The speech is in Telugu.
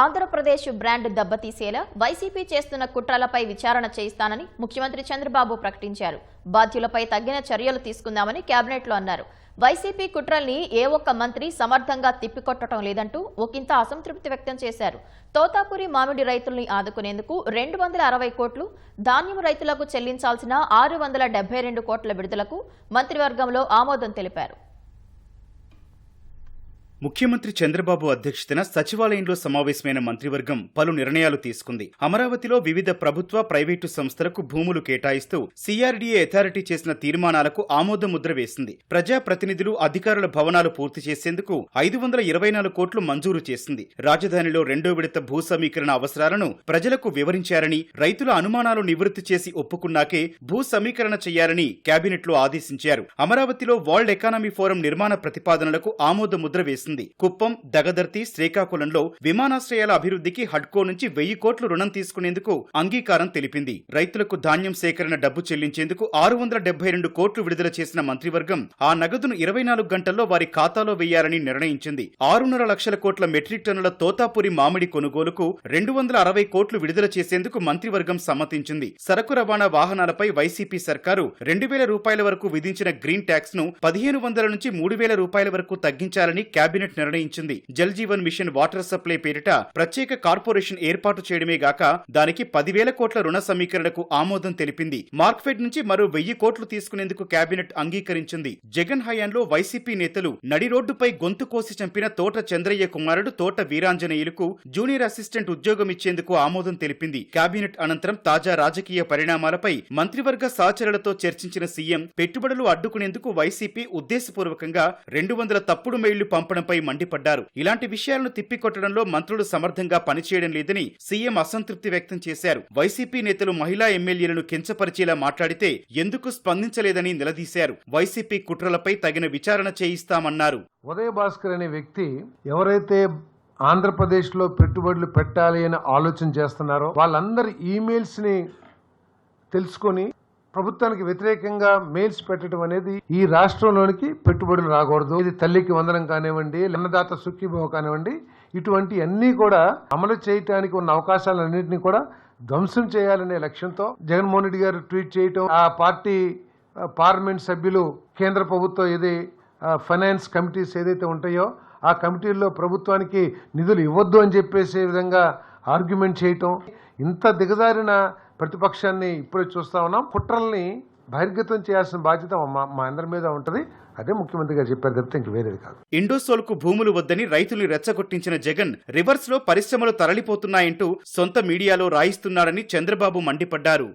ఆంధ్రప్రదేశ్ బ్రాండ్ దెబ్బతీసేలా వైసీపీ చేస్తున్న కుట్రలపై విచారణ చేయిస్తానని ముఖ్యమంత్రి చంద్రబాబు ప్రకటించారు. బాధ్యులపై తగిన చర్యలు తీసుకుందామని కేబినెట్లో అన్నారు. వైసీపీ కుట్రల్ని ఏ ఒక్క మంత్రి సమర్థంగా తిప్పికొట్టడం లేదంటూ ఒకంత అసంతృప్తి వ్యక్తం చేశారు. తోతాపురి మామిడి రైతుల్ని ఆదుకునేందుకు రెండు వందల అరవై కోట్లు ధాన్యం రైతులకు చెల్లించాల్సిన ఆరు వందల డెబ్బై రెండు కోట్ల విడుదలకు మంత్రివర్గంలో ఆమోదం తెలిపారు. ముఖ్యమంత్రి చంద్రబాబు అధ్యక్షతన సచివాలయంలో సమావేశమైన మంత్రివర్గం పలు నిర్ణయాలు తీసుకుంది. అమరావతిలో వివిధ ప్రభుత్వ ప్రైవేటు సంస్థలకు భూములు కేటాయిస్తూ సిఆర్డీఏ అథారిటీ చేసిన తీర్మానాలకు ఆమోదముద్ర వేసింది. ప్రజాప్రతినిధులు అధికారుల భవనాలు పూర్తి చేసేందుకు ఐదు వందల ఇరవై నాలుగు కోట్లు మంజూరు చేసింది. రాజధానిలో రెండో విడత భూ సమీకరణ అవసరాలను ప్రజలకు వివరించారని రైతుల అనుమానాలు నివృత్తి చేసి ఒప్పుకున్నాకే భూ సమీకరణ చేయాలని కేబినెట్లో ఆదేశించారు. అమరావతిలో వరల్డ్ ఎకానమీ ఫోరం నిర్మాణ ప్రతిపాదనలకు ఆమోదముద్ర వేసింది. వేసింది కుప్పం దగదర్తి శ్రీకాకుళంలో విమానాశ్రయాల అభివృద్ధికి హడ్కో నుంచి వెయ్యి కోట్లు రుణం తీసుకునేందుకు అంగీకారం తెలిపింది. రైతులకు ధాన్యం సేకరణ డబ్బు చెల్లించేందుకు ఆరు వందల డెబ్బై రెండు కోట్లు విడుదల చేసిన మంత్రివర్గం ఆ నగదును ఇరవై నాలుగు గంటల్లో వారి ఖాతాలో వేయాలని నిర్ణయించింది. ఆరున్నర లక్షల కోట్ల మెట్రిక్ టన్నుల తోతాపురి మామిడి కొనుగోలుకు రెండు వందల అరవై కోట్లు విడుదల చేసేందుకు మంత్రివర్గం సమ్మతించింది. సరకు రవాణా వాహనాలపై వైసీపీ సర్కారు రెండు వేల రూపాయల వరకు విధించిన గ్రీన్ ట్యాక్స్ను పదిహేను వందల నుంచి మూడు వేల రూపాయల వరకు తగ్గించాలని కేబినెట్ నిర్ణయించింది. Jal Jeevan mission water supply పేరిట ప్రత్యేక కార్పొరేషన్ ఏర్పాటు చేయడమే గాక దానికి పదివేల కోట్ల రుణ సమీకరణకు ఆమోదం తెలిపింది. మార్క్ఫెడ్ నుంచి మరో వెయ్యి కోట్లు తీసుకునేందుకు కేబినెట్ అంగీకరించింది. జగన్ హయాంలో వైసీపీ నేతలు నడి రోడ్డుపై గొంతు కోసి చంపిన తోట చంద్రయ్య కుమారుడు తోట వీరాంజనేయులకు జూనియర్ అసిస్టెంట్ ఉద్యోగం ఇచ్చేందుకు ఆమోదం తెలిపింది. కేబినెట్ అనంతరం తాజా రాజకీయ పరిణామాలపై మంత్రివర్గ సహచరులతో చర్చించిన సీఎం పెట్టుబడులు అడ్డుకునేందుకు వైసీపీ ఉద్దేశపూర్వకంగా రెండు వందల తప్పుడు మెయిళ్ళు విధానంపై మండిపడ్డారు. ఇలాంటి విషయాలను తిప్పికొట్టడంలో మంత్రులు సమర్థంగా పనిచేయడం లేదని సీఎం అసంతృప్తి వ్యక్తం చేశారు. వైసీపీ నేతలు మహిళా ఎమ్మెల్యేలను కించపరిచేలా మాట్లాడితే ఎందుకు స్పందించలేదని నిలదీశారు. వైసీపీ కుట్రలపై తగిన విచారణ చేయిస్తామన్నారు. ఉదయ భాస్కర్ అనే వ్యక్తి ఎవరైతే ఆంధ్రప్రదేశ్లో పెట్టుబడులు పెట్టాలి అని ఆలోచన చేస్తున్నారో వాళ్ళందరి ఈమెయిల్స్ని తెలుసుకొని ప్రభుత్వానికి వ్యతిరేకంగా మెయిల్స్ పెట్టడం అనేది ఈ రాష్ట్రంలోనికి పెట్టుబడులు రాకూడదు. ఇది తల్లికి వందనం కానివ్వండి అన్నదాత సుఖీభావ కానివ్వండి ఇటువంటి అన్ని కూడా అమలు చేయటానికి ఉన్న అవకాశాలన్నింటినీ కూడా ధ్వంసం చేయాలనే లక్ష్యంతో జగన్మోహన్ రెడ్డి గారు ట్వీట్ చేయటం ఆ పార్టీ పార్లమెంట్ సభ్యులు కేంద్ర ప్రభుత్వం ఏది ఫైనాన్స్ కమిటీస్ ఏదైతే ఉంటాయో ఆ కమిటీల్లో ప్రభుత్వానికి నిధులు ఇవ్వద్దు అని చెప్పేసే విధంగా ఆర్గ్యుమెంట్ చేయటం ఇంత దిగజారిన ప్రతిపక్షాన్ని ఇప్పుడే చూస్తూ ఉన్నాం. కుట్రల్ని బహిర్గతం చేయాల్సిన బాధ్యత మా మా అందరి మీద ఉంటుంది. అదే ముఖ్యమంత్రి గారు చెప్పారు తప్పితే ఇంక వేరేది కాదు. ఇండోసోల్కు భూములు వద్దని రైతుల్ని రెచ్చగొట్టించిన జగన్ రివర్స్లో పరిశ్రమలు తరలిపోతున్నాయంటూ సొంత మీడియాలో రాయిస్తున్నారని చంద్రబాబు మండిపడ్డారు.